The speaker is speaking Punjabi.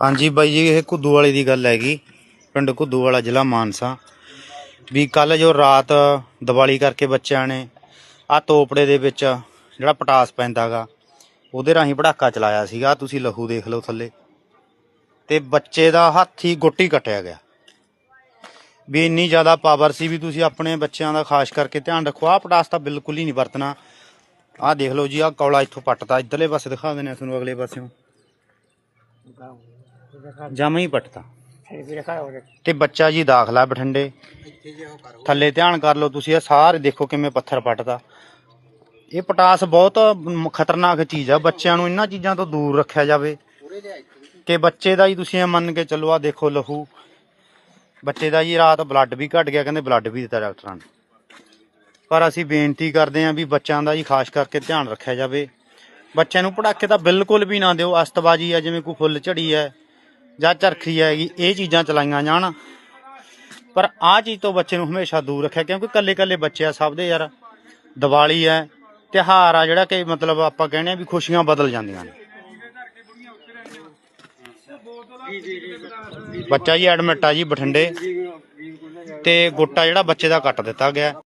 ਹਾਂਜੀ ਬਾਈ ਜੀ, ਇਹ ਘੁੱਦੂ ਵਾਲੇ ਦੀ ਗੱਲ ਹੈਗੀ, ਪਿੰਡ ਘੁੱਦੂ ਵਾਲਾ ਜ਼ਿਲ੍ਹਾ ਮਾਨਸਾ। ਵੀ ਕੱਲ ਜੋ ਰਾਤ ਦੀਵਾਲੀ ਕਰਕੇ ਬੱਚਿਆਂ ਨੇ ਆ ਤੋਪੜੇ ਦੇ ਵਿੱਚ ਜਿਹੜਾ ਪਟਾਸ ਪੈਂਦਾਗਾ ਉਹਦੇ ਰਾਹੀਂ ਪੜਾਕਾ ਚਲਾਇਆ ਸੀਗਾ, ਤੁਸੀਂ ਲਹੂ ਦੇਖ ਲਓ ਥੱਲੇ। ਤੇ ਬੱਚੇ ਦਾ ਹੱਥ ਹੀ ਗੁੱਟੀ ਕੱਟਿਆ ਗਿਆ। ਵੀ ਇੰਨੀ ਜ਼ਿਆਦਾ ਪਾਵਰ ਸੀ ਵੀ ਤੁਸੀਂ ਆਪਣੇ ਬੱਚਿਆਂ ਦਾ ਖਾਸ ਕਰਕੇ ਧਿਆਨ ਰੱਖੋ, ਆਹ ਪਟਾਸ ਤਾਂ ਬਿਲਕੁਲ ਹੀ ਨਹੀਂ ਵਰਤਣਾ। ਆਹ ਦੇਖ ਲਓ ਜੀ, ਆਹ ਕੌਲਾ ਇੱਥੋਂ ਪੱਟਦਾ, ਇੱਧਰਲੇ ਪਾਸੇ ਦਿਖਾ ਦਿੰਦੇ ਆ ਤੁਹਾਨੂੰ ਅਗਲੇ ਪਾਸਿਓਂ। ਜਮਾ ਹੀ ਪੱਟਦਾ ਤੇ ਬੱਚਾ ਜੀ ਦਾਖਲਾ ਬਠਿੰਡੇ। ਥੱਲੇ ਧਿਆਨ ਕਰ ਲਓ ਤੁਸੀਂ ਇਹ ਸਾਰੇ ਦੇਖੋ ਕਿਵੇਂ ਪੱਥਰ ਪੱਟਦਾ। ਇਹ ਪਟਾਸ ਬਹੁਤ ਖਤਰਨਾਕ ਚੀਜ਼ ਆ ਬੱਚਿਆਂ ਨੂੰ ਇਹਨਾਂ ਚੀਜ਼ਾਂ ਤੋਂ ਦੂਰ ਰੱਖਿਆ ਜਾਵੇ। ਕਿ ਬੱਚੇ ਦਾ ਹੀ ਤੁਸੀਂ ਇਹ ਮੰਨ ਕੇ ਚੱਲੋ ਆ ਦੇਖੋ ਲਹੂ। ਬੱਚੇ ਦਾ ਜੀ ਰਾਤ ਬਲੱਡ ਵੀ ਘਟ ਗਿਆ ਕਹਿੰਦੇ ਬਲੱਡ ਵੀ ਦਿੱਤਾ ਡਾਕਟਰਾਂ ਨੇ। ਪਰ ਅਸੀਂ ਬੇਨਤੀ ਕਰਦੇ ਹਾਂ ਵੀ ਬੱਚਿਆਂ ਦਾ ਜੀ ਖਾਸ ਕਰਕੇ ਧਿਆਨ ਰੱਖਿਆ ਜਾਵੇ। ਬੱਚਿਆਂ ਨੂੰ ਪੜਾਕੇ ਤਾਂ ਬਿਲਕੁਲ ਵੀ ਨਾ ਦਿਓ। ਅਸਤਬਾਜੀ ਆ, ਜਿਵੇਂ ਕੋਈ ਫੁੱਲ ਝੜੀ ਹੈ ਜਾਂ ਚਰਖੀ ਹੈਗੀ ਇਹ ਚੀਜ਼ਾਂ ਚਲਾਈਆਂ ਜਾਣ। ਪਰ ਆਹ ਚੀਜ਼ ਤੋਂ ਬੱਚੇ ਨੂੰ ਹਮੇਸ਼ਾ ਦੂਰ ਰੱਖਿਆ, ਕਿਉਂਕਿ ਕੱਲੇ ਕੱਲੇ ਬੱਚੇ ਆ ਸਭ ਦੇ ਯਾਰ। ਦੀਵਾਲੀ ਹੈ ਤਿਉਹਾਰ ਆ, ਜਿਹੜਾ ਕਿ ਮਤਲਬ ਆਪਾਂ ਕਹਿੰਦੇ ਆ ਵੀ ਖੁਸ਼ੀਆਂ ਬਦਲ ਜਾਂਦੀਆਂ ਨੇ। ਬੱਚਾ ਜੀ ਐਡਮਿਟ ਆ ਜੀ ਬਠਿੰਡੇ। ਤੇ ਗੋਟਾ ਜਿਹੜਾ ਬੱਚੇ ਦਾ ਕੱਟ ਦਿੱਤਾ ਗਿਆ।